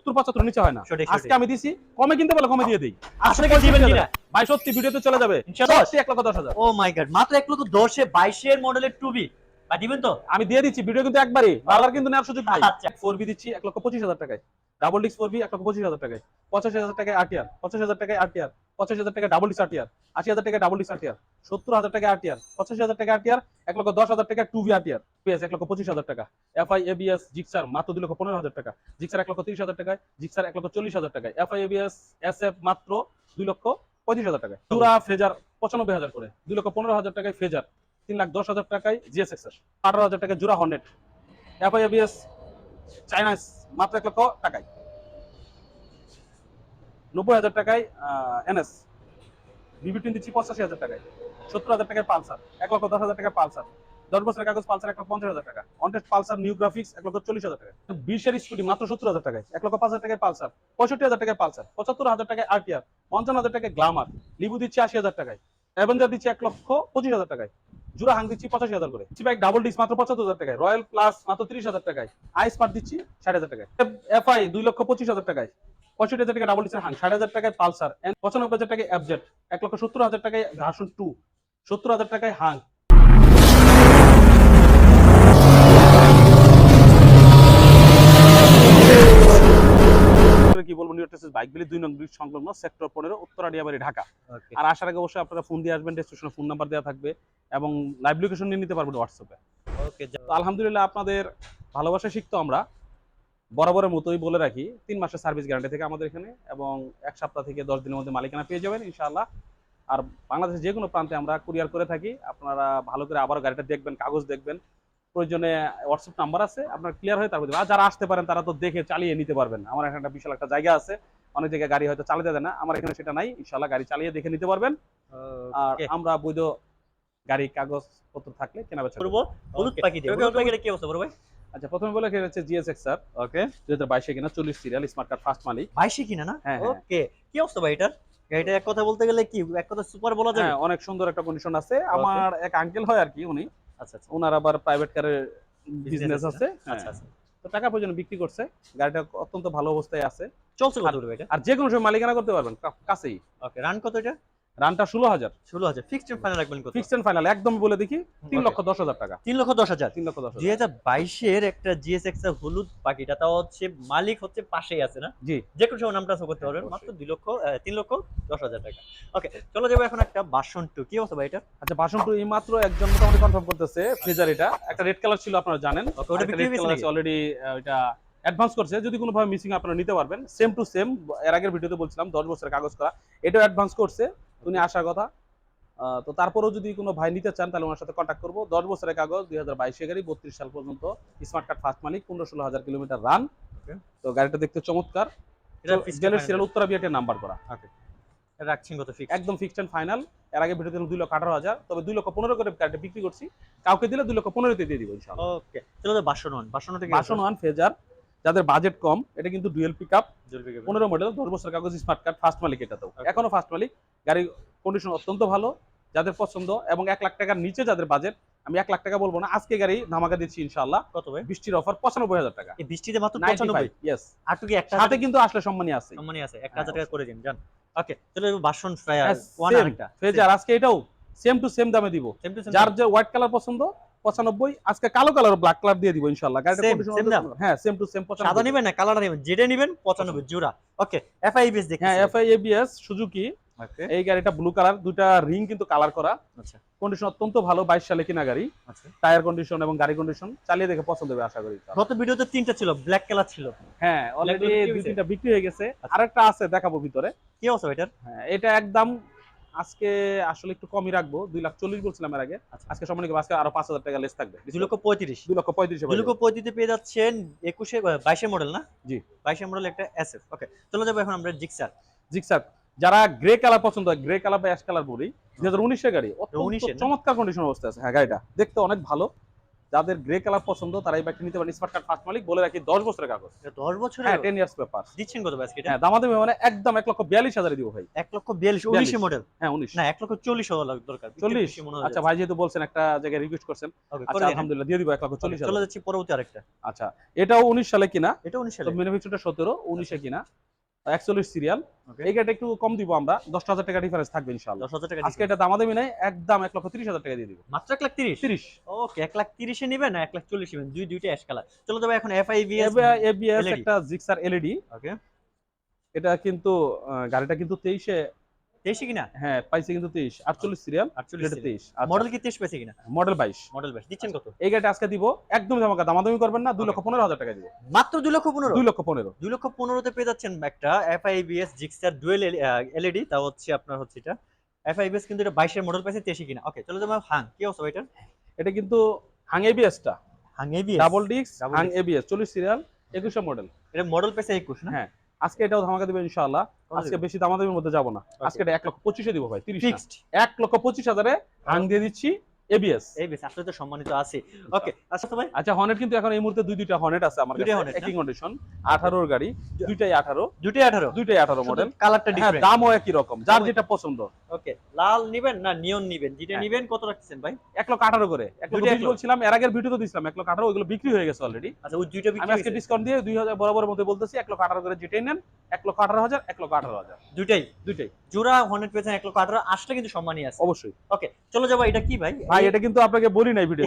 সত্তর পঁচাত্তর নিচে হয় না। আজকে আমি দিছি কমে কিনতে বলে কমে দিয়ে দিই। আসলে ভাই সত্যি ভিডিওতে চলে যাবে। এক লক্ষ দশ হাজার। ও মাই গড মাত্র এক লক্ষ দশে বাইশের মডেলের টুবি দিবেন তো? আমি দিয়ে দিচ্ছি ভিডিও কিন্তু একবারই। বারবার কিন্তু নেওয়ার সুযোগ নাই। আচ্ছা। ফোর বি দিচ্ছি এক লক্ষ পঁচিশ হাজার টাকায়। ডাবল ডিক্স ফোর বি এক পঁচিশ হাজার টাকায় পঁচাশি হাজার টাকায় আরটিআর পঁচাশি হাজার টাকায় আরটিআর পঁচাশি হাজার টাকায় ডাবল ডিক্স আরটিআর আশি হাজার টাকায় ডাবল ডিক্স আরটিআর সত্তর হাজার টাকায় আরটিআর পঁচাশি হাজার টাকা আরটিআর এক লক্ষ দশ হাজার টাকা টু বি আরটিআর পিএস এক লক্ষ পঁচিশ হাজার টাকা এফআই এবিএস জিক্সার মাত্র দুই লক্ষ পনেরো হাজার টাকা জিক্সার এক লক্ষ তিরিশ হাজার টাকায় জিক্সার এক লক্ষ চল্লিশ হাজার টাকায় এফআই এবিএস এস এফ মাত্র দুই লক্ষ পঁচিশ হাজার টাকায় জুরা ফ্রেজার পঁচানব্বই হাজার করে দুই লক্ষ পনেরো হাজার টাকায় ফ্রেজার তিন লাখ দশ হাজার টাকায় জিএস এক্সেস আঠারো হাজার টাকায় জুরা হন্ড্রেড এফআই এবিএস চাইনা মাত্র এক লক্ষ টাকায় নব্বই হাজার টাকায় এনএস বিবি টোয়েন্টি দিচ্ছি পঁচাশি হাজার টাকায়। সত্তর হাজার টাকায় পালসার, এক লক্ষ দশ হাজার টাকায় পালসার। দশ বছরের কাগজ পালসার এক লক্ষ পঞ্চাশ হাজার টাকা। অনটেস্ট পালসার নিউ গ্রাফিক্স এক লক্ষ চল্লিশ হাজার টাকা বিশের স্কুটি মাত্র সত্তর হাজার টাকায়, এক লক্ষ পাঁচ হাজার টাকায় পালসার, পঁয়ষট্টি হাজার টাকায় পালসার, পঁচাত্তর হাজার টাকায় আরটিআর পঞ্চান্ন হাজার টাকায় গ্লামার লিবু দিচ্ছি আশি হাজার টাকায় অ্যাভেঞ্জার দিচ্ছি এক লক্ষ পঁচিশ হাজার টাকায় জুরা হাং দিচ্ছি পঁচাশি হাজার করে। বাইক ডাবল ডিস মাত্র পঁচাত্তর হাজার টাকায় রয়্যাল প্লাস মাত্র তিরিশ হাজার টাকায় আই স্মার্ট দিচ্ছি ষাট হাজার টাকায়। এফআই দুই লক্ষ পঁচিশ হাজার টাকায় পঁয়ষট্টি হাজার টাকা ডাবল ডিসের হাং ষাট হাজার টাকায় পালসার পঁচানব্বই হাজার টাকায় অ্যাবজেট এক লক্ষ সত্তর হাজার টাকায় ভার্সন টু সত্তর হাজার টাকায় হাং কি বলব নিউ বাইকগুলি দুই নং ব্রিজ সংলগ্ন সেক্টর পনেরো উত্তরাডিয়াবাড়ি ঢাকা। আর আসার আগে অবশ্যই আপনারা ফোন দিয়ে আসবেন ডেসক্রিপশনে ফোন নাম্বার দেওয়া থাকবে এবং লাইভ লোকেশন নিয়ে নিতে পারবেন হোয়াটসঅ্যাপে ওকে আলহামদুলিল্লাহ আপনাদের ভালোবাসা শিখতো আমরা। বরাবরের মতোই বলে রাখি তিন মাসের সার্ভিস গ্যারান্টি থেকে আমাদের এখানে এবং এক সপ্তাহ থেকে দশ দিনের মধ্যে মালিকানা পেয়ে যাবেন ইনশাআল্লাহ। আর বাংলাদেশের যে কোনো প্রান্তে আমরা কুরিয়ার করে থাকি আপনারা ভালো করে আবার গাড়িটা দেখবেন কাগজ দেখবেন। প্রয়োজনে হোয়াটসঅ্যাপ নাম্বার আছে আপনার ক্লিয়ার হয়ে তারপর আর যারা আসতে পারেন তারা তো দেখে চালিয়ে নিতে পারবেন। আমার এখানে একটা বিশাল একটা জায়গা আছে অনেক জায়গায় গাড়ি হয়তো চালাতে দেয় না আমার এখানে সেটা নাই। ইনশাআল্লাহ গাড়ি চালিয়ে দেখে নিতে পারবেন। আর আমরা বৈধ গাড়ি কাগজ পত্র থাকলে কেনা বেচা করব। হলুদ পাখি হলুদ পাখিটা কি অবস্থা বড় ভাই? আচ্ছা প্রথমে বলে খেয়ে হচ্ছে স্যার। ওকে দুই হাজার বাইশে কিনা চল্লিশ সিরিয়াল স্মার্ট কার্ড ফার্স্ট মালিক বাইশে কিনা না? হ্যাঁ, হ্যাঁ। ওকে কি অবস্থা ভাই এটার? গাড়িটা এক কথা বলতে গেলে কি এক কথা সুপার বলা যাবে? হ্যাঁ অনেক সুন্দর একটা কন্ডিশন আছে। আমার এক আঙ্কেল হয় আর কি উনি। আচ্ছা আচ্ছা। ওনার আবার প্রাইভেট কারের বিজনেস আছে আচ্ছা হ্যাঁ। আচ্ছা তো টাকা পর্যন্ত বিক্রি করছে। গাড়িটা অত্যন্ত ভালো অবস্থায় আছে। চলছে এটা? আর যে কোনো সময় মালিকানা করতে পারবেন কাছেই। ওকে রান কত এটা? রানটা ষোলো হাজার। ষোলো হাজার। ফিক্সড ফাইনাল রাখবেন ফিক্সড এন্ড ফাইনাল একদম বলে দেখি তিন লক্ষ দশ হাজার টাকা। তিন লক্ষ দশ হাজার। তিন লক্ষ দশ দুই হাজার বাইশের একটা হলুদ পাখিটা তাও হচ্ছে মালিক হচ্ছে পাশেই আছে না? জি। যে কোনো সময় নামটা করতে পারবেন মাত্র দুই লক্ষ তিন লক্ষ দশ হাজার টাকা। ওকে চলো যাব এখন একটা বাসন টু কি অবস্থা ভাই এটা? আচ্ছা বাসন টু এই মাত্র একজন মোটামুটি কনফার্ম করতেছে ফ্রিজার এটা। একটা রেড কালার ছিল আপনারা জানেন। ওটা অলরেডি এটা অ্যাডভান্স করছে। যদি কোনো ভাবে মিসিং আপনারা নিতে পারবেন। সেম টু সেম এর আগের ভিডিওতে বলছিলাম দশ বছরের কাগজ করা। এটাও অ্যাডভান্স করছে। উনি আসার কথা। তো তারপরেও যদি কোনো ভাই নিতে চান তাহলে ওনার সাথে কন্ট্যাক্ট করব। দশ বছরের কাগজ দুই হাজার বাইশে গাড়ি বত্রিশ সাল পর্যন্ত। স্মার্ট কার্ড ফার্স্ট মালিক পনেরো ষোলো হাজার কিলোমিটার রান তো গাড়িটা দেখতে চমৎকার। জেলের সিরিয়াল উত্তরা বিয়াটের নাম্বার করা। রাখছেন কত ফিক্স একদম ফিক্সড এন্ড ফাইনাল এর আগে ভিডিও দিলাম দুই লক্ষ আঠারো হাজার। তবে দুই লক্ষ পনেরো করে গাড়িটা বিক্রি করছি। কাউকে দিলে দুই লক্ষ পনেরোতে দিয়ে দিব ইনশাল্লাহ ওকে বাসন ওয়ান। বাসন ওয়ানটা বাসন ওয়ান ফেজার। যাদের বাজেট কম এটা কিন্তু ডুয়েল পিক আপ পনেরো মডেল দশ বছর কাগজ স্মার্ট কার্ড ফার্স্ট মালিক এটা তো এখনও ফার্স্ট মালিক গাড়ির কন্ডিশন অত্যন্ত ভালো যাদের পছন্দ এবং এক লাখ টাকার নিচে যাদের বাজেট আমি এক লাখ টাকা বলব না আজকে গাড়ি ধামাকা দিচ্ছি ইনশাল্লাহ কত ভাই? বৃষ্টির অফার পঁচানব্বই হাজার টাকা। বৃষ্টিতে মাত্র পঁচানব্বই? ইয়েস আর কি একটা সাথে কিন্তু আসলে সম্মানী আছে। সম্মানই আছে এক হ্যাঁ, হাজার টাকা করে দিন জান। ওকে চলো বাসন ফ্রায়ার হ্যাঁ, ওয়ান আরেকটা। ফেজার আজকে এটাও সেম টু সেম দামে দিব। যার যে হোয়াইট কালার পছন্দ পঁচানব্বই আজকে কালো কালার ব্ল্যাক কালার দিয়ে দিব ইনশাল্লাহ। হ্যাঁ সেম টু সেম সাদা নেবেন না কালার নেবেন যেটা নেবেন পঁচানব্বই জোড়া। ওকে এফআইবিএস দেখি হ্যাঁ এফআই এবিএস সুজুকি এই গাড়িটা ব্লু কালার দুইটা রিং কিন্তু কালার করা। আচ্ছা। কন্ডিশন অত্যন্ত ভালো বাইশ সালে কিনা গাড়ি। আচ্ছা। টায়ার কন্ডিশন এবং গাড়ি কন্ডিশন চালিয়ে দেখে পছন্দ হবে আশা করি। গত ভিডিওতে তিনটা ছিল ব্ল্যাক কালার ছিল। হ্যাঁ অলরেডি দুই তিনটা বিক্রি হয়ে গেছে। আচ্ছা। আরেকটা আছে দেখাবো ভিতরে। কি অবস্থা এটার? হ্যাঁ এটা একদম আজকে আসলে একটু কমই রাখব দুই লাখ চল্লিশ বলছিলাম এর আগে। আচ্ছা। আজকে সময় নিয়ে আজকে আরও পাঁচ হাজার টাকা লেস থাকবে। দুই লক্ষ পঁয়ত্রিশ। দুই লক্ষ পঁয়ত্রিশ দুই লক্ষ পঁয়ত্রিশে পেয়ে যাচ্ছেন একুশে বাইশে মডেল না? জি। বাইশে মডেল একটা অ্যাসেট ওকে চলে যাব এখন আমরা জিক্সার জিক্সার যারা গ্রে কালার পছন্দ হয় গ্রে কালার বা অ্যাশ কালার বলি দুই হাজার উনিশের গাড়ি অত্যন্ত 19 এর না? চমৎকার কন্ডিশন অবস্থা আছে। হ্যাঁ গাড়িটা দেখতে অনেক ভালো। যাদের গ্রে কালার পছন্দ তারা এই বাইকটা নিতে পারেন। স্মার্ট কার্ড ফার্স্ট মালিক বলে রাখি দশ বছরের কাগজ। দশ বছরের হ্যাঁ টেন ইয়ার্স পেপার দিচ্ছেন কত এটা হ্যাঁ দামাদামি মানে একদম এক লক্ষ বিয়াল্লিশ হাজারে দিব ভাই। এক লক্ষ বিয়াল্লিশ উনিশে মডেল হ্যাঁ উনিশ। না এক লক্ষ চল্লিশ হওয়া দরকার। চল্লিশ? আচ্ছা ভাই যেহেতু বলছেন একটা জায়গায় রিকোয়েস্ট করছেন আচ্ছা আলহামদুলিল্লাহ দিয়ে দিব এক লক্ষ চল্লিশ চলে যাচ্ছি পরবর্তী আরেকটা। আচ্ছা এটাও উনিশ সালে কিনা? এটা উনিশ সালে। ম্যানুফ্যাকচারটা সতেরো উনিশে কিনা? একচল্লিশ সিরিয়াল Okay. এই গাড়ি একটু কম দিব আমরা। দশ হাজার টাকা ডিফারেন্স থাকবে ইনশাল্লাহ দশ হাজার টাকা আজকে এটা দামাদামি নাই একদম এক লক্ষ তিরিশ হাজার টাকা দিয়ে দিব। মাত্র এক লাখ তিরিশ? তিরিশ। ওকে এক লাখ তিরিশে নেবেন না এক লাখ চল্লিশ নেবেন দুই দুইটা অ্যাশ কালার চলো তবে এখন এফ আই বিএস এবিএস একটা জিক্সার এলইডি ওকে এটা কিন্তু গাড়িটা কিন্তু তেইশে তেইশে কিনা? হ্যাঁ পাইছে কিন্তু তেইশ। আটচল্লিশ সিরিয়াল আটচল্লিশ এটা তেইশ। মডেল কি তেইশ পেয়েছে কিনা? মডেল বাইশ। মডেল বেশ দিচ্ছেন কত? এই গাড়িটা আজকে দিব একদম ধামাকা দামাদামি করবেন না দুই লক্ষ পনেরো হাজার টাকা দিব। মাত্র দুই লক্ষ পনেরো? দুই লক্ষ পনেরো। দুই লক্ষ পনেরোতে পেয়ে যাচ্ছেন একটা F I BS Gixxer dual LED তা হচ্ছে আপনার হচ্ছে এটা। এফ আই বিএস কিন্তু এটা বাইশের মডেল পেয়েছে তেইশে কিনা। ওকে চলো তোমার হাং। কি অবস্থা এটার? এটা কিন্তু হাং এবিএসটা হাং এবিএস ডাবল ডিস্ক হাং। এবিএস চল্লিশ সিরিয়াল একুশে মডেল এটা মডেল পেয়েছে একুশ না? হ্যাঁ। আজকে এটাও ধামাকা দিবে ইনশাআল্লাহ। আজকে বেশি দামাদামির মধ্যে যাব না। আজকে এটা এক লক্ষ পঁচিশে দিব ভাই তিরিশ এক লক্ষ পঁচিশ হাজারে হাং দিয়ে দিচ্ছি। এবিএস বেশ আসলে তো সম্মানিত আছে। ওকে আচ্ছা তো ভাই? আচ্ছা হর্নেট কিন্তু এখন এই মুহূর্তে দুই দুইটা হর্নেট আছে আমার কাছে। একই কন্ডিশন আঠারোর গাড়ি দুইটাই আঠারো। দুটোই আঠারো? দুইটাই আঠারো মডেল কালারটা ডিফারেন্ট দামও একই রকম যার যেটা পছন্দ। ওকে লাল নিবেন না নিয়ন নিবেন? যেটা হ্যাঁ। নিবেন কত রাখছেন ভাই? এক লক্ষ আঠারো করে। এক লক্ষ দুইটাই। বলছিলাম এর আগের ভিডিও তো দিছিলাম এক লক্ষ আঠারো ওইগুলো বিক্রি হয়ে গেছে অলরেডি আচ্ছা ওই দুইটা আমি আজকে ডিসকাউন্ট দিয়ে দুই হাজার বরাবরের মধ্যে বলতেছি এক লক্ষ আঠারো করে যেটাই নেন এক লক্ষ আঠারো হাজার এক লক্ষ আঠারো হাজার। দুইটাই? দুইটাই। জোড়া হন্ড্রেড পেয়েছেন এক লক্ষ আঠারো আসলে কিন্তু সম্মানই আছে। অবশ্যই। ওকে চলো যাব এটা কি ভাই ভাই এটা কিন্তু আপনাকে বলি নাই ভিডিও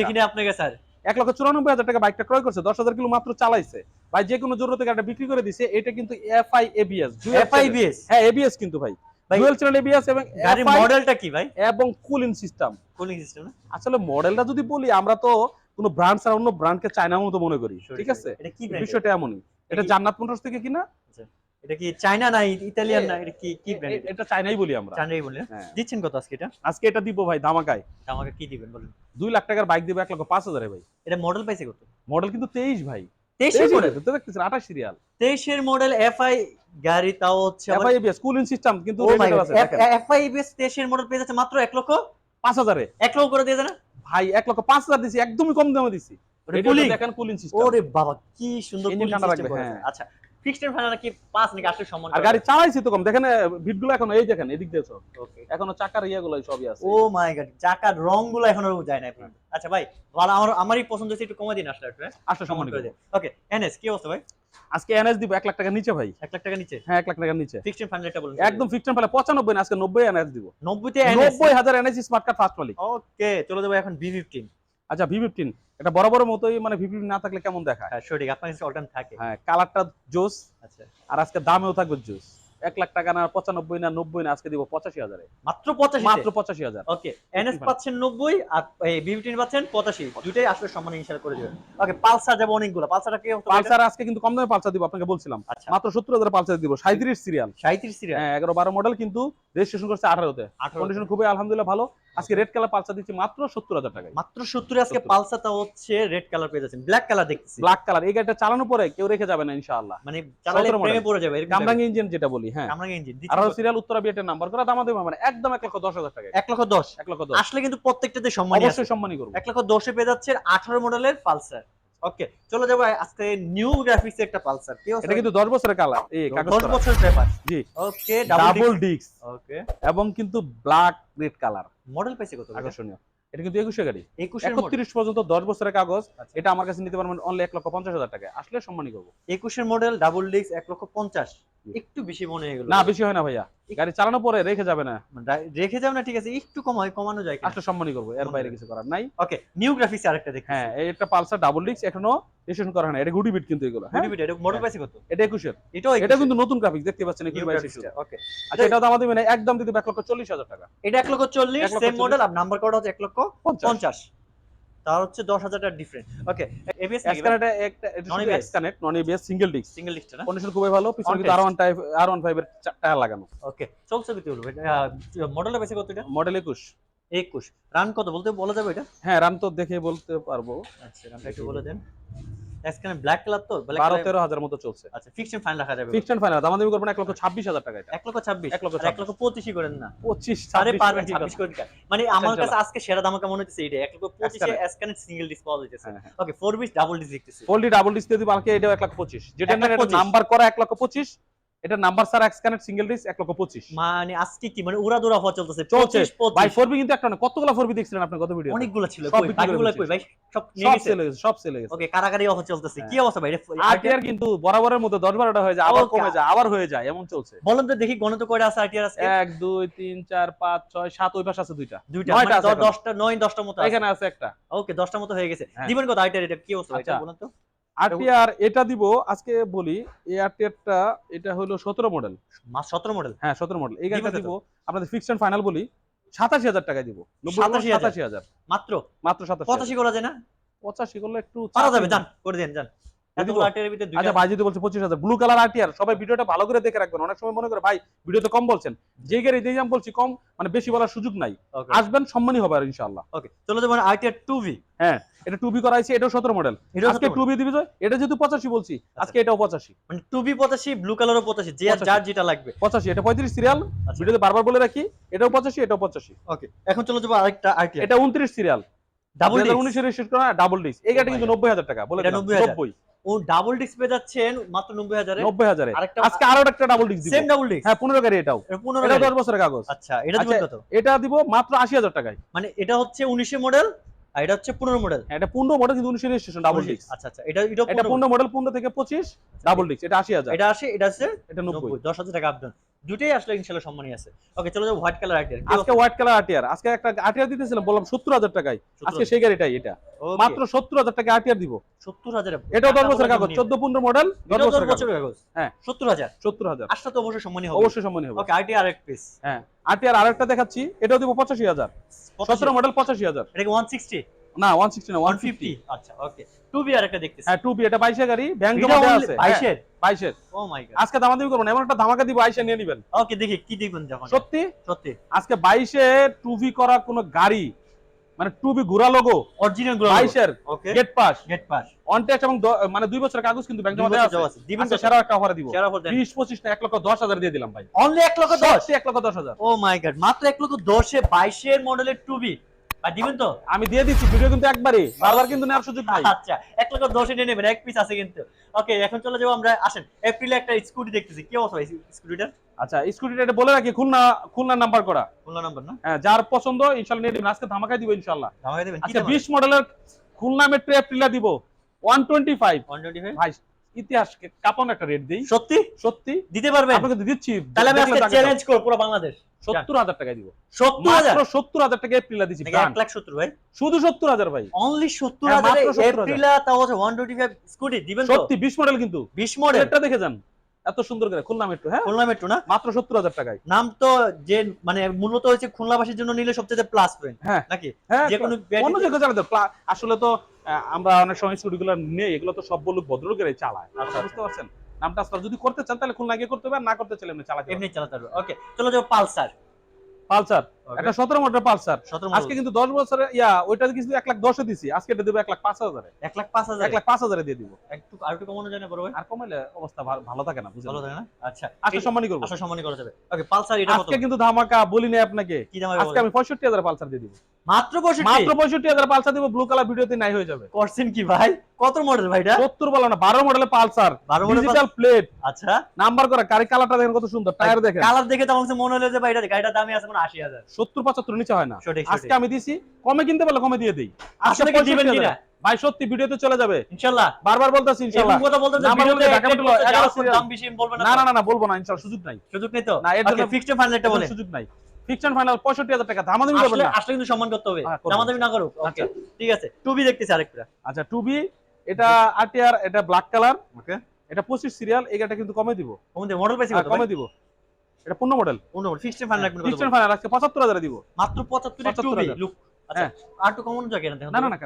দেখিনি আপনাকে স্যার। এক লক্ষ চুরানব্বই হাজার টাকা বাইকটা ক্রয় করছে দশ হাজার কিলো মাত্র চালাইছে। ভাই যে কোনো জরুরতে গাড়িটা বিক্রি করে দিছে এটা কিন্তু এফআই এবিএস এফআইবিএস হ্যাঁ এবিএস কিন্তু ভাই। ডুয়েল চ্যানেল এবিএস এবং গাড়ির মডেলটা কি ভাই? এবং কুলিং সিস্টেম কুলিং সিস্টেম আসলে মডেলটা যদি বলি আমরা তো কোনো ব্র্যান্ড ছাড়া অন্য ব্র্যান্ডকে চায়নার মতো মনে করি ঠিক আছে? এটা কি বিষয়টা এমনই। এটা জান্নাত মোটরস থেকে কিনা? এটা কি চায়না না ইতালিয়ান না এটা কি কি ব্র্যান্ড এটা? চায়নাই বলি আমরা। চায়নাই বলে। হ্যাঁ। দিচ্ছেন কত আজকে এটা? আজকে এটা দিব ভাই ধামাকায়। আমাকে কি দিবেন বলেন। দুই লাখ টাকার বাইক দিবে এক লক্ষ পাঁচ হাজারে ভাই। এটা মডেল পাইছে কত? মডেল কিন্তু তেইশ ভাই। তেইশের তেইশ মডেল দেখতেছেন আঠাশ সিরিয়াল তেইশের মডেল এফআই গাড়ি তাও হচ্ছে এফআই এবিএস কুলিং সিস্টেম কিন্তু দেখেন। এফআইবিএস তেইশের মডেল পেয়ে যাচ্ছে মাত্র এক লক্ষ পাঁচ হাজারে। এক লক্ষ করে দিয়ে দেন ভাই এক লক্ষ পাঁচ হাজার দিছি একদমই কম দামে দিছি? দেখেন কুলিং সিস্টেম ওরে বাবা কি সুন্দর। হ্যাঁ। আচ্ছা ফিক্সড এন্ড ফাইনাল কি পাঁচ নাকি আসলে সম্মান আর গাড়ি চালাইছি তো কম। দেখেন এখন এই দেখেন এদিক দিয়ে সব ওকে এখনও চাকার ইয়েগুলো সবই আছে। ও মাই গড চাকার রংগুলো এখনও যায় না আচ্ছা ভাই ভালো আমার আমারই পছন্দ হচ্ছে একটু কমে দিন আসলে একটু আসলে সম্মান করে ওকে এনএস কি অবস্থা ভাই? আজকে এনএস দিব এক লাখ টাকা নিচে ভাই। এক লাখ টাকা নিচে? হ্যাঁ এক লাখ টাকার নিচে। ফিক্সড এন্ড ফাইনালটা বলুন। একদম ফিক্সড ফেলে পঁচানব্বই না আজকে নব্বই এনএস দিব। নব্বইতে এনএস নব্বই হাজার এনএস স্মার্ট কার্ড ফার্স্ট মালিক ওকে চলে যাব এখন বি ফিফটিন আচ্ছা ভি ফিফটিন এটা বড় বড় মতোই মানে ভি ফিফটিন না থাকলে কেমন দেখায়? হ্যাঁ সঠিক। আপনার কাছে থাকে? হ্যাঁ কালারটা জোস। আচ্ছা। আর আজকে দামেও থাকবে জোস। এক লাখ টাকা না পঁচানব্বই না নব্বই না আজকে দিব পঁচাশি হাজারে। মাত্র পঁচাশি মাত্র পঁচাশি হাজার। ওকে এনএস পাচ্ছেন নব্বই আর বি ফিফটিন পাচ্ছেন পঁচাশি। দুটাই আসলে সম্মান ইনশাল করে দেবেন। ওকে পালসার যাব অনেকগুলো। পালসারটা কি পালসার আজকে কিন্তু কম দামে পালসার দিব আপনাকে বলছিলাম। আচ্ছা। মাত্র সত্তর হাজার পালসার দিব। সাঁত্রিশ সিরিয়াল। সাঁত্রিশ সিরিয়াল? হ্যাঁ এগারো বারো মডেল কিন্তু রেজিস্ট্রেশন করছে আঠারোতে। আঠারো কন্ডিশন খুবই আলহামদুলিল্লাহ ভালো। আজকে রেড কালার পালসার দিচ্ছি মাত্র সত্তর হাজার টাকা মাত্র সত্তর আজকে 70 পালসারটা হচ্ছে রেড কালার পেয়ে যাচ্ছেন। ব্ল্যাক কালার দেখতেছি। ব্ল্যাক কালার এই গাড়িটা চালানোর পরে কেউ রেখে যাবে না ইনশাআল্লাহ। মানে চালালে 17 প্রেমে পড়ে যাবে কামরাঙ্গি ইঞ্জিন যেটা বলি। হ্যাঁ। কামরাঙ্গি ইঞ্জিন আঠারো সিরিয়াল উত্তরা বিয়েটের নাম্বার করা দামা দেবে মানে একদম এক লক্ষ দশ হাজার টাকা এক লক্ষ দশ? এক লক্ষ দশ। আসলে কিন্তু প্রত্যেকটাতে সম্মানই অবশ্যই সম্মানই করব। এক লক্ষ দশে পেয়ে যাচ্ছে আঠারো মডেলের পালসার। ওকে চলে যাব আজকে নিউ গ্রাফিক্স একটা পালসার এটা কিন্তু দশ বছরের কালার এই কাগজ দশ বছর পেপার জি। ওকে ডাবল ডিস্ক ওকে এবং কিন্তু ব্ল্যাক রেড কালার মডেল পাইছে কত আকর্ষণীয়। এটা কিন্তু একুশে গাড়ি। একত্রিশ পর্যন্ত দশ বছরের কাগজ আচ্ছা। এটা আমার কাছে নিতে পারবেন অনলি এক লক্ষ পঞ্চাশ হাজার টাকা আসলে সম্মানই করব। একুশের মডেল ডাবল ডিস্ক এক লক্ষ পঞ্চাশ। একটু বেশি মনে হয়ে গেল। না বেশি হয় না ভাইয়া। গাড়ি চালানোর পরে রেখে যাবে না। রেখে যাবে না ঠিক আছে। একটু কম হয় কমানো যায় আসলে সম্মানই করব এর বাইরে কিছু করার নাই। ওকে নিউ গ্রাফিক্স আরেকটা দেখি। হ্যাঁ একটা পালসার ডাবল ডিস্ক এখনও রেজিস্ট্রেশন করা হয় না। এটা গুডি বিট কিন্তু এগুলো হ্যাঁ? এটা মডেল পাইছে কত? এটা একুশের। এটাও এটা এটা কিন্তু নতুন গ্রাফিক্স দেখতে পাচ্ছেন নিউ একুশ বাইশ ওকে আচ্ছা এটা দাম দিবেন একদম দিতে এক লক্ষ চল্লিশ হাজার টাকা। এটা এক লক্ষ চল্লিশ এক লক্ষ সেম মডেল আর নাম্বার কোড হচ্ছে এক লক্ষ পঞ্চাশ। পঞ্চাশ। তার হচ্ছে দশ হাজার টাকা ডিফারেন্ট ওকে এবিএস এসকানেটা একটা non ABS connect? Non ABS single disc single disc না? কন্ডিশন খুবই ভালো পিছনে কিন্তু R one type R one ফাইভের টায়ার লাগানো। ওকে চলছে কত বলব মডেলটা বেশি কত এটা? মডেল একুশ। একুশ। রান কত? বলতে বলা যাবে এটা? হ্যাঁ রান তো দেখে বলতে পারব। আচ্ছা রানটা একটু বলে দেন। এসকানে ব্ল্যাক কালার তো? মতো চলছে। আচ্ছা ফিক্সড ফাইন রাখা যাবে। ফিক্সড দাম দামি লক্ষ হাজার টাকা এটা। এক লক্ষ ছাব্বিশ। এক লক্ষ আর এক লক্ষ পঁচিশই করেন না। পঁচিশ আরে পারবেন মানে আমার আচ্ছা, কাছে আজকে সেরা দাম কেমন হচ্ছে এইটা এক লক্ষ পঁচিশে Escanet। এসকানেট সিঙ্গেল ডিস পাওয়া যাইতেছে। হ্যাঁ, হ্যাঁ। ওকে বিস ডাবল ডিস দেখতেছি। ডি ডাবল দিব আজকে এটা এক লক্ষ পঁচিশ। যেটা। নাম্বার করা এক লক্ষ পঁচিশ। এটা নাম্বার স্যার এক্সকানেক্ট সিঙ্গেল ডিস এক লক্ষ পঁচিশ। মানে আজকে কি? মানে উড়া হওয়া চলতেছে। চলছে। ভাই ফোরবি কিন্তু একটা না কতগুলো ফোরবি দেখছিলেন আপনি কত ভিডিও অনেকগুলো ছিল। সব কই? বাকিগুলো কই ভাই? সব সব গেছে সেল হয়ে গেছে সব সেল হয়ে গেছে। ওকে অফার চলতেছে। কি অবস্থা ভাই? আরটিআর কিন্তু বরাবরের মতো দশ বারোটা হয়ে যায় আবার কমে যায় আবার হয়ে যায় এমন চলছে। বলেন তো দেখি গণিত কয়টা আছে আইটিআর আজকে? এক দুই তিন চার পাঁচ ছয় সাত ওই পাশে আছে দুইটা। দুইটা মানে। দশটা নয় দশটার মতো এখানে আছে একটা। ওকে দশটার মতো হয়ে গেছে। হ্যাঁ। দিবেন কত আইটিআর এটা কি অবস্থা ভাই, আচ্ছা। বলেন তো। আরটিআর এটা দিব আজকে বলি এই আরটিআরটা এটা হলো সতেরো মডেল। মাস সতেরো মডেল? হ্যাঁ সতেরো মডেল। এই গাড়িটা দিব আপনাদের ফিক্সড এন্ড ফাইনাল বলি সাতাশি হাজার টাকা দিব। নব্বই 87,000 সাতাশি হাজার? মাত্র? মাত্র সাতাশি পঁচাশি করা যায় না? পঁচাশি করলে একটু পারা যাবে জান করে দেন যান। আচ্ছা ভাই যদি বলছে পঁচিশ হাজার। ব্লু কালার আরটিআর সবাই ভিডিওটা ভালো করে দেখে রাখবেন। অনেক সময় মনে করে ভাই ভিডিওতে কম বলছেন। যে গাড়ি যে দাম বলছি কম মানে বেশি বলার সুযোগ নাই। আসবেন সম্মানই হবে আর ইনশাআল্লাহ। ওকে চলো যাবেন আইটিআর 2V এটা টু করা হয়েছে এটাও সতেরো মডেল এটা আজকে দিবি তো? এটা যেহেতু পঁচাশি বলছি আজকে এটাও পঁচাশি। মানে 2V 85 ব্লু কালারও 85 যে যার যেটা লাগবে। পঁচাশি এটা পঁয়ত্রিশ সিরিয়াল আচ্ছা। ভিডিওতে বারবার বলে রাখি এটাও পঁচাশি এটাও পঁচাশি। ওকে এখন চলো যাব আরেকটা আইটিআর এটা উনত্রিশ সিরিয়াল ডাবল উনিশের রেজিস্ট্রেশন করা ডাবল ডিস্ক এই গাড়ি কিন্তু নব্বই হাজার টাকা বলে 90,000 নব্বই ও ডাবল ডিস্ক পেয়ে যাচ্ছেন মাত্র 90000 এ নব্বই হাজারে। আজকে আরও একটা ডাবল ডিস্ক দিব। সেম ডাবল ডিস্ক হ্যাঁ পনেরো গাড়ি এটাও। এটা 15 এটা। দশ বছরের কাগজ। আচ্ছা এটা দিবেন আচ্ছা, কত? এটা দিব মাত্র আশি হাজার টাকায়। মানে এটা হচ্ছে 19 মডেল আর এটা হচ্ছে 15 মডেল হ্যাঁ, এটা পনেরো মডেল কিন্তু উনিশের রেজিস্ট্রেশন ডাবল ডিস্ক আচ্ছা আচ্ছা এটা এটা এটা 15 পনেরো মডেল পনেরো থেকে পঁচিশ ডাবল ডিস্ক এটা আশি হাজার। এটা আসে এটা আছে এটা নব্বই। 90 10000 টাকা আপডাউন দুটেই আসলে ইনশাআল্লাহ সম্মানই আছে। ওকে চলো যাব হোয়াইট কালার আইটিআর আজকে হোয়াইট কালার আরটিআর আজকে একটা আরটিআর দিতেছিলাম বললাম সত্তর হাজার টাকায়। আজকে সেই গাড়িটাই এটা। মাত্র সত্তর হাজার টাকা আরটিআর দিব। 70000 এটাও দশ বছরের কাগজ চোদ্দ পনেরো মডেল দশ এটাও 10 বছরের কাগজ। হ্যাঁ। 70000 সত্তর হাজার। আসলে তো অবশ্যই সম্মানই হবে। অবশ্যই সম্মানী হবে। ওকে আইটিআর এক পিস আরটিআর আরেকটা দেখাচ্ছি এটাও দিব পঁচাশি হাজার। সতেরো মডেল পঁচাশি হাজার। এটা কি 160 না ওয়ান সিক্সটি না ওয়ান ফিফটি 150 আচ্ছা ওকে 2B আরেকটা দেখতেছি। হ্যাঁ টু বি এটা বাইশে গাড়ি ব্যাংক জমা দেওয়া আছে। 22 এর বাইশের। ও মাই গড আজকে দামাদামি করব না এমন একটা ধামাকা দিব আইসা নিয়ে নিবেন। ওকে দেখি কি দেখবেন যখন। সত্যি? সত্যি। আজকে বাইশে টু ভি করা কোনো গাড়ি মানে টু বি ঘোরা লোগো অরিজিনালগুলো বাইশের okay gate pass gate pass on test এবং মানে দুই বছরের কাগজ কিন্তু ব্যাংক জমা দেওয়া আছে। দিবেন সেরা একটা অফার দিব। সেরা ফর দেন। বিশ পঁচিশ না এক লক্ষ দশ হাজার দিয়ে দিলাম ভাই। অনলি 1 লক্ষ 10 সত্যি এক লক্ষ দশ হাজার। ও মাই গড মাত্র 1 লক্ষ 10 এ 22 এর মডেলের 2B দিবেন তো? আমি দিয়ে দিচ্ছি ভিডিও কিন্তু একবারই বারবার কিন্তু নেওয়ার সুযোগ নাই। আচ্ছা 1 লক্ষ 10 এ নিয়ে নেবেন এক পিস আছে কিন্তু। ওকে এখন চলে যাব আমরা আসেন এপ্রিলে একটা স্কুটি দেখতেছি। কি অবস্থা স্কুটিটার আচ্ছা স্কুটিটা এটা বলে রাখি খুলনা খুলনা নাম্বার করা। ফোন নাম্বার না? হ্যাঁ, যার পছন্দ ইনশাল্লাহ নিয়ে দিবেন আজকে ধামাকাই দিব ইনশাল্লাহ। ধামাকা দিবেন দাম বিশ মডেলের খুলনা মেট্রো এপ্রিলা দিব। ওয়ান টোয়েন্টি ফাইভ 125 ভাই ইতিহাস কাপন একটা রেট দেই। সত্যি? সত্যি। দিতে পারবে আপনাকে দিচ্ছি। তাহলে আমি আজকে চ্যালেঞ্জ করব পুরো বাংলাদেশ। সত্তর হাজার টাকা দিব। 70000 মাত্র সত্তর হাজার টাকা এপ্রিলা দিচ্ছি নাকি 1 লাখ 70 ভাই। শুধু সত্তর হাজার ভাই। অনলি সত্তর 70000 মাত্র এ 70,000 এপ্রিলা তাও হচ্ছে 125 স্কুটি দিবেন তো? সত্যি বিশ মডেল কিন্তু। 20 মডেল এটা দেখে যান। এত সুন্দর করে খুলনা মেট্রো হ্যাঁ? খুলনা মেট্রো না? মাত্র সত্তর হাজার টাকায়। নাম তো যে মানে মূলত হচ্ছে খুলনাবাসীর জন্য নিলে সবচেয়ে প্লাস পয়েন্ট হ্যাঁ। নাকি? হ্যাঁ যে কোনো অন্য আসলে তো আমরা অনেক সময় স্কুটিগুলো নেই এগুলো তো সব বলুক ভদ্রলোকেরাই চালায়। আচ্ছা, বুঝতে পারছেন? নামটা আসলে যদি করতে চান তাহলে খুলনা গিয়ে করতে হবে আর না করতে চাইলে এমনি চালাতে এমনি চালাতে হবে ওকে চলো যাব পালসার। পালসার? একটা সতেরো মডেল পালসার। আজকে কিন্তু দশ বছরে ইয়া ওইটা কিন্তু এক লাখ দশে দিছি আজকে এটা দেবো এক লাখ পাঁচ হাজারে। এক লাখ পাঁচ হাজার? এক লাখ পাঁচ হাজারে দিয়ে দিব। একটু আর একটু কমানো যায় না বড় ভাই? আর কমাইলে অবস্থা ভালো থাকে না ভালো থাকে না? আচ্ছা আজকে সম্মানই করব। আশা সম্মানই করা যাবে। ওকে পালসার এটা আজকে কিন্তু ধামাকা বলি নাই আপনাকে। কি দাম আজকে আমি পঁয়ষট্টি হাজার পালসার দিয়ে দিব। মাত্র 65 মাত্র পঁয়ষট্টি হাজার পালসার দিব ব্লু কালার ভিডিওতে নাই হয়ে যাবে। করছেন কি ভাই? কত মডেল ভাই এটা? সত্তর বলো না বারো মডেলের পালসার। 12 মডেল ডিজিটাল প্লেট আচ্ছা। নাম্বার করা গাড়ি কালারটা দেখেন কত সুন্দর টায়ার দেখেন। কালার দেখে তো আমার মনে হলো যে ভাই এটা গাড়িটার দামই আছে মানে 80000 সত্তর পঁচাত্তর নিচে হয় না। আজকে আমি দিছি কমে কিনতে পারলে কমে দিয়ে দিই। দিবেন কিনা? ভাই সত্যি ভিডিওতে চলে যাবে। বারবার বলতেছি কথা বলতে একটা। দাম বেশি বলবেন না না না বলব না ইনশাল্লাহ সুযোগ নাই। সুযোগ নেই তো? না, এর জন্য- ফিক্সড ফাইনালটা বলে সুযোগ নাই। ফিকশন ফাইনাল টাকা দামাদামি করবেন আসলে কিন্তু সম্মান করতে হবে। হ্যাঁ। না করুক। ওকে আচ্ছা। ঠিক আছে। টুবি দেখতেছি আরেকটা। আচ্ছা টু বি এটা আরটিআর এটা ব্ল্যাক কালার ওকে। এটা পঁচিশ সিরিয়াল এই গাড়িটা কিন্তু কমে দিব। কমতে মডেল পাইছি হ্যাঁ, কমে দিব। এটা পূর্ণ মডেল। পনেরো ফিক্সড ফাইনাল রাখবেন ফিকশন ফাইনাল আজকে পঁচাত্তর হাজারে দিব। মাত্র 75 এর টুবি হাজার। লুক আচ্ছা হ্যাঁ। আর তো কমন জায়গা না না না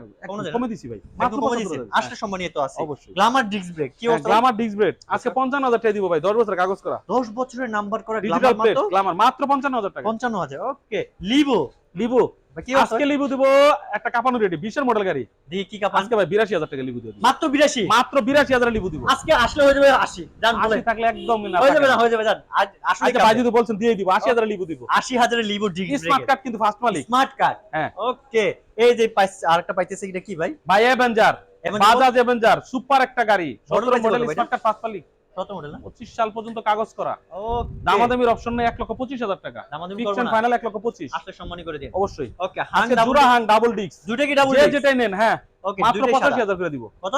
কমে দিছি ভাই। মাত্র কমে হাজার। আসলে সম্মানীয় তো আছে। হ্যাঁ, গ্লামার ডিস্ক ব্রেক কি অবস্থা? গ্লামার ডিস্ক ব্রেক আজকে আচ্ছা। পঞ্চান্ন হাজার টাকা দিব ভাই দশ বছরের কাগজ করা। 10 বছরের নাম্বার করা গ্লামার মাত্র? গ্লামার মাত্র পঞ্চান্ন হাজার টাকা। 55000 ওকে লিভো অবস্থা আজকে লিবু দিব একটা কাপানো রেডি বিশের মডেল গাড়ি। কি কাপান? আজকে ভাই বিরাশি হাজার টাকা লিবু দিব। মাত্র বিরাশি? মাত্র বিরাশি হাজার লিবু দিব। আজকে আসলে হয়ে যাবে আশি জান বলে আশি থাকলে একদম না হয়ে যাবে না হয়ে যাবে জান। আজ আসলে আচ্ছা ভাই যদি বলছেন দিয়ে দিব আশি হাজার লিবু দিব। আশি হাজারের লিভো স্মার্ট কার্ড কিন্তু ফার্স্ট মালিক। স্মার্ট কার্ড হ্যাঁ। ওকে এই যে পাইছে আরেকটা পাইতেছে এটা কি ভাই? ভাই Avenger Avenger Bajaj Avenger super একটা গাড়ি। Model সতেরো কত মডেল স্মার্ট কার্ড ফার্স্ট মালিক। কত মডেল না? পঁচিশ সাল পর্যন্ত কাগজ করা। ওকে দামাদামির অপশন নেই এক লক্ষ পঁচিশ হাজার টাকা। দামাদামি করব না। ফাইনাল এক লক্ষ পঁচিশ। আসলে সম্মানী করে দিন। অবশ্যই। ওকে হাং জোড়া হাং ডাবল কি ডাবল যেটাই নেন হ্যাঁ। ওকে মাত্র করে দিব। কত?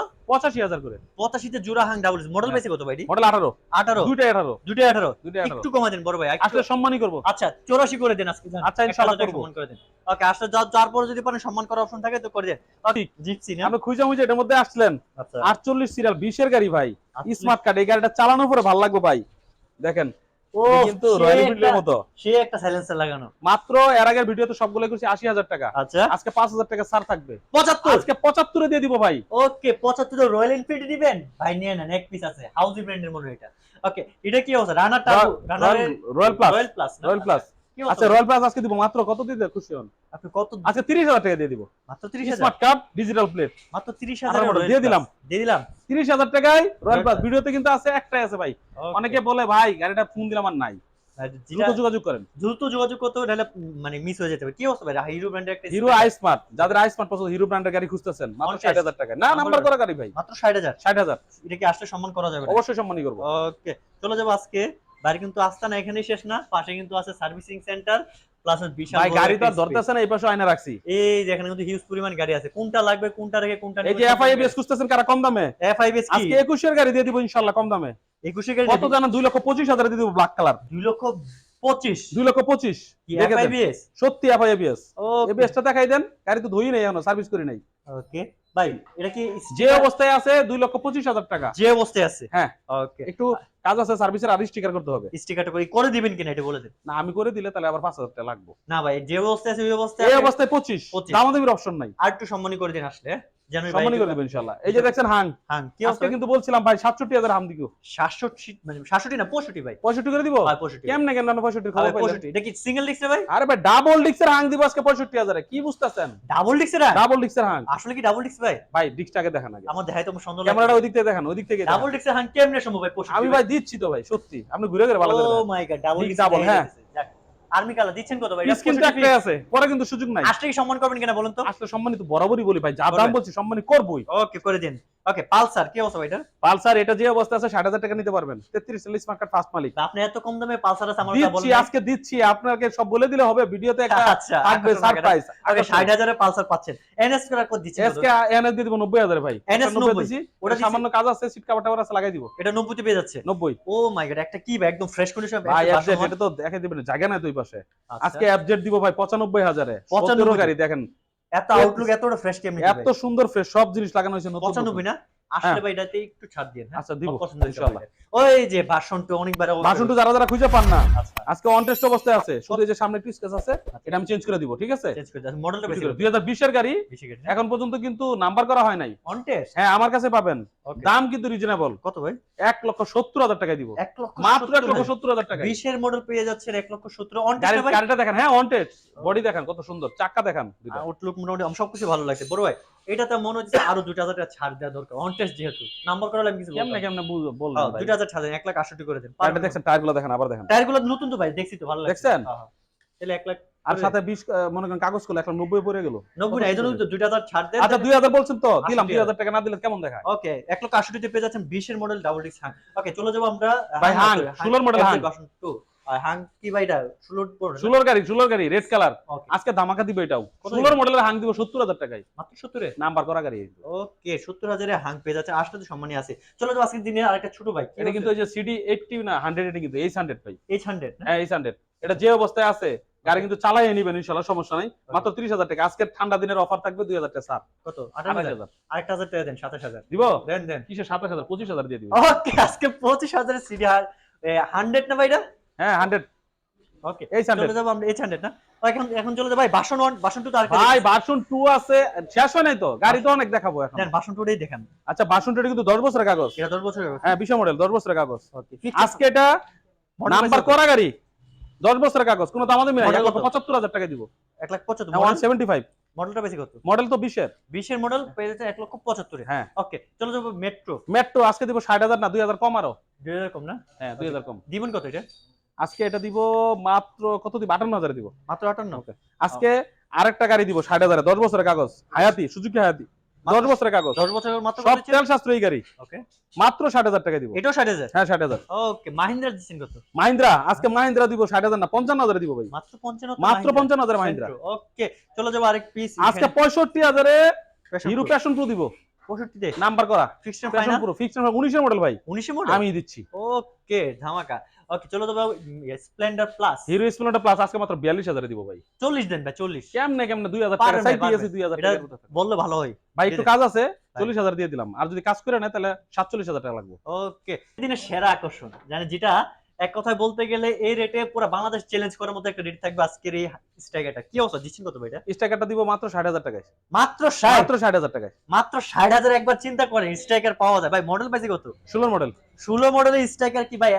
করে। 85 তে জোড়া হাং ডাবল মডেল হ্যাঁ। পাইছে কত ভাই মডেল আঠারো। 18 দুইটাই আঠারো। দুটোই 18 দুইটাই আঠারো। একটু কমা দেন বড় ভাই আসলে সম্মানই করব। আচ্ছা 84 করে দেন আজকে আচ্ছা, ইনশাআল্লাহ 1000 সম্মান করে দেন। ওকে আসলে যা- যার পরে যদি পারেন সম্মান করার অপশন থাকে তো করে দেন। ঠিক। জিপসি না? আপনি খুঁজে মুজে এটার মধ্যে আসলেন। আচ্ছা। আটচল্লিশ সিরিয়াল বিশের গাড়ি ভাই। স্মার্ট কার্ড এই গাড়িটা চালানোর পরে ভালো লাগবে ভাই। দেখেন কিন্তু রয়্যাল এনফিল্ডের মতো। সে একটা সাইলেন্সার লাগানো। মাত্র এর আগের ভিডিওতে সবগুলো করছি আশি হাজার টাকা। আচ্ছা। আজকে পাঁচ হাজার টাকা ছাড় থাকবে। 75 আজকে পঁচাত্তরে দিয়ে দিব ভাই। ওকে 75 রয়্যাল এনফিল্ড দিবেন ভাই নিয়ে নেন এক পিস আছে। হাউজি ব্র্যান্ডের মনে হয় এটা। ওকে এটা কি অবস্থা? রানার টাবু Runner Royal Plus Royal Plus Royal Plus আচ্ছা রয়্যাল প্লাস আজকে দিব মাত্র কত দিতে খুশি হন। আপনি কত তিরিশ হাজার টাকা দিয়ে দিব। মাত্র 30000 স্মার্ট কার্ড ডিজিটাল প্লেট মাত্র 30000 আঠারো দিয়ে দিলাম। দিয়ে দিলাম। তিরিশ হাজার টাকায় রয়্যাল প্লাস ভিডিওতে কিন্তু আছে একটাই আছে ভাই। অনেকে বলে ভাই গাড়িটা ফোন দিলাম আর নাই। দ্রুত যোগাযোগ করেন। দ্রুত যোগাযোগ করতে মানে মিস হয়ে যেতে পারে। কি অবস্থা ভাই? হিরো ব্র্যান্ডের একটা হিরো আই স্মার্ট যাদের আই স্মার্ট পছন্দ হিরো ব্র্যান্ডের গাড়ি খুঁজতেছেন মাত্র Contest। ষাট হাজার টাকা না নাম্বার করা গাড়ি ভাই। মাত্র 60000 ষাট হাজার। এটা কি আসলে সম্মান করা যাবে অবশ্যই সম্মানই করব। ওকে চলে যাব আজকে। বাড়ি কিন্তু আস্তানা এখানেই শেষ না পাশে কিন্তু আছে সার্ভিসিং সেন্টার প্লাস বিশাল ভাই গাড়ি তো ধরতেছে না এই পাশে আয়না রাখছি। এই যে এখানে কিন্তু হিউজ পরিমাণ গাড়ি আছে। কোনটা লাগবে কোনটা রেখে কোনটা এই যে এফআই এবিএস খুঁজতেছেন কারা কম দামে? এফআইবিএস কি? আজকে একুশের গাড়ি দিয়ে দিব কম দামে। 21 গাড়ি কত জানেন? দুই লক্ষ পঁচিশ হাজার দিয়ে দিব ব্ল্যাক কালার 2 লক্ষ 25। এফআইবিএস সত্যি এবিএসটা দেখাই দেন। গাড়ি তো ধুই নাই এখনও সার্ভিস করি নাই। ওকে ভাই এটা কি যে অবস্থায় আছে দুই লক্ষ পঁচিশ হাজার টাকা। যে অবস্থায় আছে? হ্যাঁ। ওকে একটু কাজ আছে সার্ভিসের আর স্টিকার করতে হবে। স্টিকারটা করে করে দিবেন কিনা এটা বলে দেন। না আমি করে দিলে তাহলে আবার পাঁচ হাজার টাকা লাগবে। না ভাই যে অবস্থায় আছে ওই অবস্থায় এই অবস্থায় পঁচিশ। 25 দামাদামির অপশন নাই। আর একটু সম্মানী করে দিন আসলে জানুন ভাই সম্মানই করে দেবেন ইনশাল্লাহ এই যে দেখছেন হাং। হ্যাঁ কি আজকে অবস্থা কিন্তু বলছিলাম ভাই সাতষট্টি হাজার হাম দিকে। 67 মানে 67 না 65 ভাই। পঁয়ষট্টি করে দিব? ভাই 65 কেমনে কেন পঁয়ষট্টির ভাই খবর পাইলেন? 65 এটা কি সিঙ্গেল ডিস্ক ভাই? আরে ভাই ডাবল ডিক্সের হাং দিব আজকে পঁয়ষট্টি হাজারে। কি বুঝতেছেন? ডাবল ডিস্ক এর ডাবল ডিক্সের হাং। আসলে কি ডাবল ডিস্ক ভাই? ভাই ডিক্সটাকে দেখান আগে। আমার দেখাই তো সুন্দর ক্যামেরাটা ওই দিক থেকে দেখান ওই দিক থেকে। ডাবল ডিস্ক এর হাং কেমনে সম্ভব ভাই 65 আমি ভাই দিচ্ছি তো ভাই সত্যি। আপনি ঘুরে গেলে ভালো oh my God double Disc হ্যাঁ। আর্মি কালার দিচ্ছেন কত ভাই? একটাই আছে পরে কিন্তু সুযোগ নাই। আসলে কি সম্মান করবেন কিনা বলুন তো? আসলে সম্মানিত বরাবরই বলি ভাই যা দাম বলছি সম্মানী করবই। ওকে করে দিন। ওকে পালসার কি অবস্থা এটা পালসার এটা যে অবস্থা আছে ষাট হাজার টাকা নিতে পারবেন। তেত্রিশ চল্লিশ মার্কেট ফার্স্ট মালিক। আপনি এত কম দামে পালসার আছে আমার দিচ্ছি আজকে দিচ্ছি আপনাকে সব বলে দিলে হবে ভিডিওতে একটা আচ্ছা থাকবে লাগে না? সারপ্রাইজ আগে 60000 এর পালসার পাচ্ছেন। এনএস করার কত? দিচ্ছেন এনএস দিয়ে দিব নব্বই হাজার ভাই। NS একটা 90 90 ওটা সামান্য কাজ আছে সিট কাভার টাভার আছে লাগাই দিব। এটা 90 তে পেয়ে যাচ্ছে। নব্বই। ও মাই গড একটা কি ভাই একদম ফ্রেশ কন্ডিশন ভাই এটা তো দেখাই দিবেন জায়গা নাই দুই পাশে আজকে অ্যাপজেট দিব ভাই পঁচানব্বই হাজারে। পঁচানব্বই গাড়ি দেখেন। এত আউটলুক এতটা ফ্রেশ কেমনে এত সুন্দর ফ্রেশ সব জিনিস লাগানো হয়েছে নতুন নতুন। 95 না? আসলে ভাই এটাতে একটু ছাড় দিন হ্যাঁ? আচ্ছা দিব পছন্দ ইনশাআল্লাহ ওই যে ভাষণটা অনেকবার ভাষণটা যারা যারা খুঁজে পান না আচ্ছা আজকে অন টেস্ট অবস্থায় আছে শুধু এই যে সামনে একটু স্কেচ আছে এটা আমি চেঞ্জ করে দিব ঠিক আছে? চেঞ্জ করে দাও মডেলটা বেশি দুই হাজার বিশের গাড়ি এখন পর্যন্ত কিন্তু নাম্বার করা হয় নাই। অন টেস্ট হ্যাঁ আমার কাছে পাবেন। দাম কিন্তু রিজনেবল কত ভাই? এক লক্ষ সত্তর হাজার টাকায় দিব। 1 লক্ষ মাত্র এক 70 লক্ষ না। সত্তর হাজার টাকা 20 এর মডেল পেয়ে যাচ্ছেন 1 লক্ষ 70 অন টেস্ট ভাই? গাড়িটা দেখেন হ্যাঁ অন টেস্ট বডি দেখেন কত সুন্দর চাক্কা দেখান। আউটলুক মোটামুটি সবকিছু ভালো লাগছে। বড় ভাই এটাতে মনে হচ্ছে আরও দুই হাজার টাকা ছাড় দেওয়া দরকার। যেহেতু। নাম্বার কিছু বুঝব? হ্যাঁ, হাজার ছাড় দেন এক লাখ আটষট্টি করে দেন। দেখছেন টায়ারগুলো দেখেন আবার দেখেন। টায়ারগুলো নতুন তো ভাই দেখছি তো ভালো লাগছে। দেখছেন? হ্যাঁ, হ্যাঁ। তাহলে এক লাখ আর সাথে 20 মনে করেন কাগজ করলে এখন 90 পড়ে গেল। 90 না এইজন্য ছাড় দেয় আচ্ছা 2000 বলছেন তো দিলাম 2000 টাকা না দিলে কেমন দেখায়? ওকে এক লক্ষ 80 পেয়ে যাচ্ছেন বিশের মডেল ডাবল ডিক্স হ্যাং ওকে চলে যাব আমরা ভাই হ্যাং মডেল হ্যাং সত্তর হাজার হাং আছে। আরেকটা ছোট এটা কিন্তু এই হ্যাঁ, যে অবস্থায় আছে গাড়ি কিন্তু চালাই নিবেন ইনশাল্লাহ সমস্যা নাই। মাত্র ত্রিশ হাজার টাকা। আজকে ঠান্ডা দিনের অফার থাকবে দুই হাজার টাকা স্যার কত? আঠাশ হাজার? আরেকটা হাজার টাকা দেন সাতাশ হাজার। দিব? দেন দেন। কিসে সাতাশ হাজার? পঁচিশ হাজার দিয়ে দিব। ওকে আজকে পঁচিশ হাজারের সিডি হান্ড্রেড না ভাই হ্যাঁ হান্ড্রেড ওকে হান্ড্রেড চলে যাব আমরা 800 না? এখন এখন চলে যাব। ভাই বাসন 1 বাসন 2 তো আরেকটা ভাই ভার্সন টু আছে। শেষ হয় নাই তো? গাড়ি তো অনেক দেখাবো এখন। বাসন 2 টাই দেখান। আচ্ছা ভার্সন টু কিন্তু দশ বছরের কাগজ। এটা 10 বছরের হ্যাঁ বিশ মডেল দশ বছরের কাগজ। ওকে আজকে এটা নাম্বার করা গাড়ি। দশ বছরের কাগজ কোনো দাম আমাদের Model এক লক্ষ পঁচাত্তর হাজার টাকা দিব। এক লাখ পঁচাত্তর। ওয়ান সেভেন্টি ফাইভ মডেলটা বেশি কত? মডেল তো বিশের। বিশের মডেল পেয়ে যাচ্ছে এক লক্ষ পঁচাত্তরে হ্যাঁ। ওকে চলো যাব মেট্রো মেট্রো আজকে দিব ষাট হাজার না দুই হাজার কম আরও। দুই হাজার কম না? হ্যাঁ দুই হাজার কম। দিবেন কত এটা? আজকে এটা দিব মাত্র কত দিব? আটান্ন হাজারে দিব। মাত্র আটান্ন? আজকে আরেকটা গাড়ি দিব ষাট হাজারে। দশ বছরের কাগজ। হায়াতি সুজুকি হায়াতি। দশ বছরের কাগজ। দশ বছরের মাত্র সব তেল গাড়ি। ওকে। মাত্র ষাট হাজার টাকা দিব। এটাও ষাট হাজার? হ্যাঁ ষাট হাজার। ওকে মাহিন্দ্রা দিচ্ছেন কত? মাহিন্দ্রা আজকে মাহিন্দ্রা দিব ষাট হাজার না পঞ্চান্ন হাজারে দিব ভাই। মাত্র পঞ্চান্ন মাত্র পঞ্চান্ন হাজার মাহিন্দ্রা। ওকে চলো যাব আরেক পিস আজকে পঁয়ষট্টি হাজারে হিরো প্যাশন প্রো দিব। পঁয়ষট্টিতে? নাম্বার করা। ফিক্সড প্যাশন প্রো ফিক্সড উনিশের মডেল ভাই। উনিশে মডেল আমি দিচ্ছি। ওকে ধামাকা। ওকে চলো যাব Splendor Plus Hero Splendor Plus আজকে মাত্র বিয়াল্লিশ হাজারে দিব ভাই। চল্লিশ দেন ভাই চল্লিশ। কেমনে কেমনে? দুই হাজার পারবেন টাকা চাই ভাই, দিয়েছি পারবেন। দুই হাজার এটা টাকা বললে ভালো হয়। ভাই একটু কাজ আছে চল্লিশ হাজার দিয়ে দিলাম। আর যদি কাজ করে না তাহলে সাতচল্লিশ হাজার টাকা লাগবে। ওকে দিনের সেরা আকর্ষণ জানেন যেটা? এক কথায় বলতে গেলে এই রেটে পুরো বাংলাদেশ চ্যালেঞ্জ করার মতো একটা রেট থাকবে আজকের এই স্ট্রাইকারটা কি অবস্থা? দিচ্ছেন কত ভাই এটা? স্ট্রাইকারটা দিব মাত্র ষাট হাজার টাকায়। মাত্র ষাট? মাত্র ষাট হাজার টাকায়। মাত্র ষাট হাজার একবার চিন্তা করেন স্ট্রাইকার পাওয়া যায়। ভাই মডেল পাইছে কত? ষোলোর মডেল ষোলো মডেলের স্ট্রাইকার কি ভাই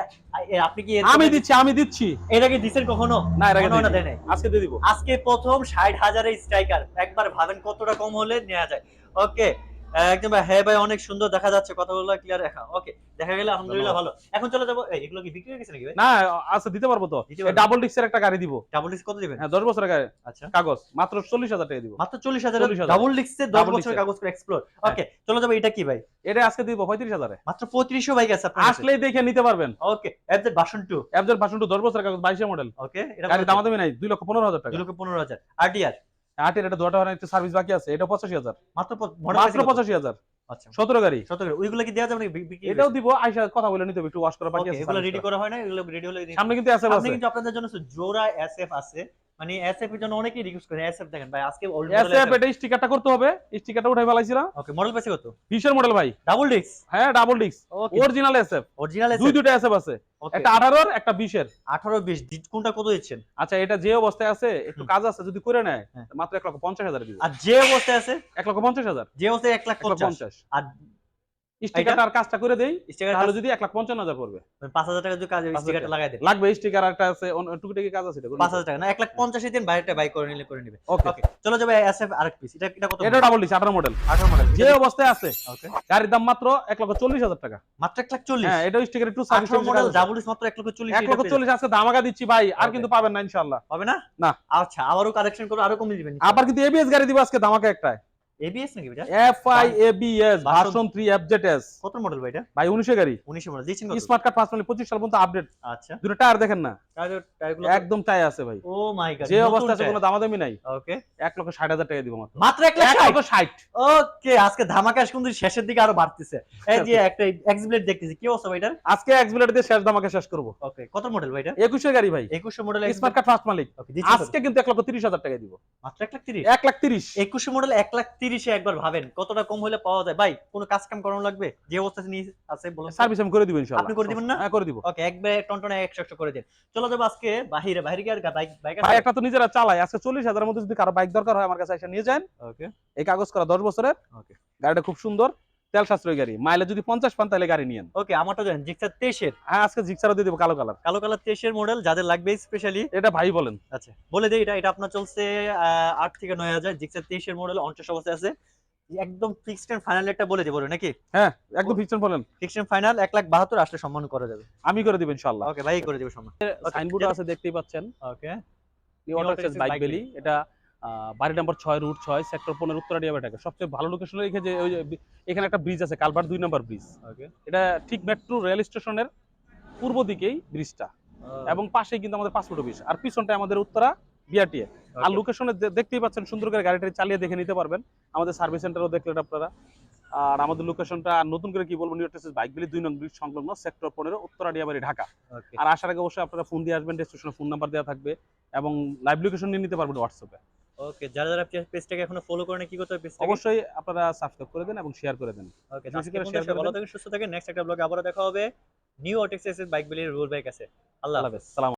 আপনি কি আমি দিচ্ছি আমি দিচ্ছি। এর আগে দিচ্ছেন কখনো? না এর আগে না নাই। আজকে দিয়ে দিব। আজকে প্রথম ষাট হাজারের স্ট্রাইকার একবার ভাবেন কতটা কম হলে নেওয়া যায়। ওকে একদম ভাই, হ্যাঁ ভাই অনেক সুন্দর দেখা যাচ্ছে কথাগুলো ক্লিয়ার দেখা। ওকে দেখা গেলে আলহামদুলিল্লাহ ভালো। এখন চলে যাব। এগুলো কি বিক্রি হয়ে গেছে নাকি ভাই? না আচ্ছা দিতে পারব তো। ডাবল ডিক্সের একটা গাড়ি দিব। ডাবল ডিস্ক কত দিবেন? হ্যাঁ দশ বছরের গাড়ি। আচ্ছা। কাগজ। মাত্র চল্লিশ হাজার টাকা দিব। মাত্র চল্লিশ হাজার। 40,000 ডাবল ডিস্কে বছরের কাগজ করে এক্সপ্লোর ওকে চলে যাব। এটা কি ভাই? এটা আজকে দিব পঁয়ত্রিশ হাজারে। মাত্র পঁয়ত্রিশশো বাইক আছে আপনার আসলেই দেখে নিতে পারবেন। ওকে এফজেড ভার্সন টু অ্যাবজেট ভার্সন টু দশ বছরের কাগজ বাইশের মডেল ওকে এটা গাড়ি দাম দামি নাই দুই লক্ষ পনেরো হাজার টাকা। দুই লক্ষ পনেরো হাজার। আরটিআর আটের এটা দুটা একটু সার্ভিস বাকি আছে এটা পঁচাশি হাজার। মাত্র মাত্র পঁচাশি হাজার। আচ্ছা। সতেরো গাড়ি। সতেরো ওইগুলো কি দেওয়া যাবে নাকি এটাও দিব আইসা কথা বলে নিতে একটু ওয়াশ করা বাকি আছে এগুলো রেডি করা। হয় না? এগুলো রেডি হলে সামনে কিন্তু এসএফ সামনে কিন্তু আপনাদের জন্য জোড়া এসএফ আছে। মানে এসএফ এর জন্য অনেকেই রিকোয়েস্ট করে এসএফ দেখেন ভাই আজকে এসএফ এটা স্টিকারটা করতে হবে স্টিকারটা উঠাই ফেলাইছি না ওকে মডেল পাইছে কত? বিশের মডেল ভাই। ডাবল ডিস্ক হ্যাঁ double okay original SF original দুই দুটো এসএফ আছে। একটা আঠারোর একটা বিশের। 18 20 কোনটা কত দিচ্ছেন? আচ্ছা এটা যে অবস্থায় আছে একটু কাজ আছে যদি করে নেয় হ্যাঁ। মাত্র এক লক্ষ পঞ্চাশ হাজার দিব। আর যে অবস্থায় আছে? এক লক্ষ পঞ্চাশ হাজার। যে অবস্থায় 1 লাখ লক্ষ 50 পঞ্চাশ। আর স্টিকারটা আর কাজটা করে দেই তাহলে যদি লাখ হাজার পড়বে। 5000 টাকা যদি কাজ স্টিকারটা লাগাই দেন। লাগবে স্টিকার একটা আছে টুকিটাকি কাজ আছে এটা 5000 টাকা না 1 লাখ 50 দিন বাইরেটা বাই করে নিলে করে নিবে। ওকে চলো যাবে এসএফ আরেক পিস এটা এটা কত এটা ডাবল ডিক্স আঠারো মডেল 18 মডেল যে অবস্থায় আছে ওকে গাড়ির দাম মাত্র এক লক্ষ চল্লিশ হাজার টাকা। মাত্র 1 লাখ 40 হ্যাঁ এটা স্টিকার একটু সার্ভিস 18 মডেল ডাবল মাত্র 1 40 আজকে ধামাকা দিচ্ছি ভাই আর কিন্তু পাবেন না ইনশাল্লাহ হবে না? না। আচ্ছা আবারও কারেকশন করে আরও কমিয়ে দিবেন। আবার কিন্তু এবিএস গাড়ি দিব আজকে ধামাকা একটা এবিএস নাকি এটা এবিএস ভার্সন থ্রি এফজেড কত মডেল ভাই এটা? ভাই উনিশে গাড়ি। 19 মডেল দিচ্ছেন কত? স্মার্ট কার্ড পাঁচ মিনিট পঁচিশ সাল পর্যন্ত আপডেট আচ্ছা। দুটো টায়ার দেখেন না? টায়ারগুলো একদম টাই আছে ভাই। ও মাই গড যে অবস্থা আছে কোনো দামাদামি নাই। ওকে। এক লক্ষ ষাট হাজার টাকা দিব মাত্র। মাত্র 1 লাখ এক 60 ওকে আজকে ধামাকা কিন্তু শেষের দিকে আরও বাড়তেছে। এই যে একটা এক্সিবিট দেখতেছি কি অবস্থা ভাই এটার? আজকে এক্সবিলেট দিয়ে শেষ ধামাকা শেষ করব। ওকে কত মডেল ভাই এটা? একুশে গাড়ি ভাই। 21 মডেল স্মার্ট কার্ড ফার্স্ট মালিক? আজকে কিন্তু এক লক্ষ তিরিশ হাজার টাকা দিব। মাত্র 1 লাখ 30 এক লাখ তিরিশ। 21 মডেল 1 লাখ 30 এ একবার ভাবেন কতটা কম হলে পাওয়া যায়? ভাই কোনো কাজ কাম করানো লাগবে? যে অবস্থা নিয়ে আছে বলুন সার্ভিস আমি করে দিব ইনশাল্লাহ আপনি করে দিবেন না? হ্যাঁ করে দিব। ওকে একবার টনটনে 100 100 করে দিন। চলো যাব আজকে বাহিরে বাহিরে কি আর বাইক বাইক ভাই একটা তো নিজেরা চালায়। আজকে চল্লিশ হাজারের মধ্যে যদি কারও বাইক দরকার হয় আমার কাছে এসে নিয়ে যান। ওকে। এই কাগজ করা দশ বছরের। ওকে। গাড়িটা খুব সুন্দর। তেল সাশ্রয়ী গাড়ি। মাইলে যদি পঞ্চাশ পান তাহলে গাড়ি নিয়েন। ওকে আমারটা জানেন জিক্সার 23 এর হ্যাঁ আজকে জিক্সারও দিয়ে দেবো কালো কালার। কালো কালার 23 এর মডেল যাদের লাগবে স্পেশালি এটা ভাই বলেন। আচ্ছা বলে দেই এটা এটা আপনার চলছে আট থেকে নয় হাজার জিক্সার তেইশ এর মডেল অঞ্চল অবস্থায় আছে। একদম ফিক্সড এন্ড ফাইনাল একটা বলে দেবো নাকি? হ্যাঁ একদম ফিকশন বলেন ফিক্সড এন্ড ফাইনাল এক লাখ বাহাত্তর আসলে সম্মান করা যাবে। আমি করে দিব ওকে ভাই করে দেবো সম্মান। সাইনবোর্ড আছে দেখতেই পাচ্ছেন। ওকে নিউ Autoxis বাইক বেলি এটা বাড়ি নাম্বার ছয় রুট ছয় সেক্টর পনেরো উত্তরাডিয়া বেটাকে সবচেয়ে ভালো লোকেশন রেখে যে ওই এখানে একটা ব্রিজ আছে কালবার দুই নম্বর ব্রিজ এটা ঠিক মেট্রো রেল স্টেশনের পূর্ব দিকেই ব্রিজটা এবং পাশেই কিন্তু আমাদের পাসপোর্ট অফিস আর পিছনটা আমাদের উত্তরা বিআরটিএ আর লোকেশনে দেখতেই পাচ্ছেন সুন্দর করে গাড়িটা চালিয়ে দেখে নিতে পারবেন। আমাদের সার্ভিস সেন্টারও দেখলেন আপনারা। আর আমাদের লোকেশনটা নতুন করে কি বলব নিউ বাইক বিলি দুই নং ব্রিজ সংলগ্ন সেক্টর পনেরো উত্তরা ডিয়াবাড়ি ঢাকা। আর আসার আগে অবশ্যই আপনারা ফোন দিয়ে আসবেন ডেস্টিনেশনে ফোন নাম্বার দেওয়া থাকবে। এবং লাইভ লোকেশন নিয়ে নিতে পারবেন হোয়াটসঅ্যাপে ওকে যারা যারা পেজটাকে এখনও ফলো করেন কি করতে হবে অবশ্যই আপনারা সাবস্ক্রাইব করে দেন এবং শেয়ার করে দেন। ওকে ভালো থাকেন সুস্থ থাকেন। নেক্সট একটা ব্লগে আবারো দেখা হবে। নিউ অটেক্সাস বাইক বিলির রুল বাইক আছে। আল্লাহ আল্লাহ হাফেজ। সালাম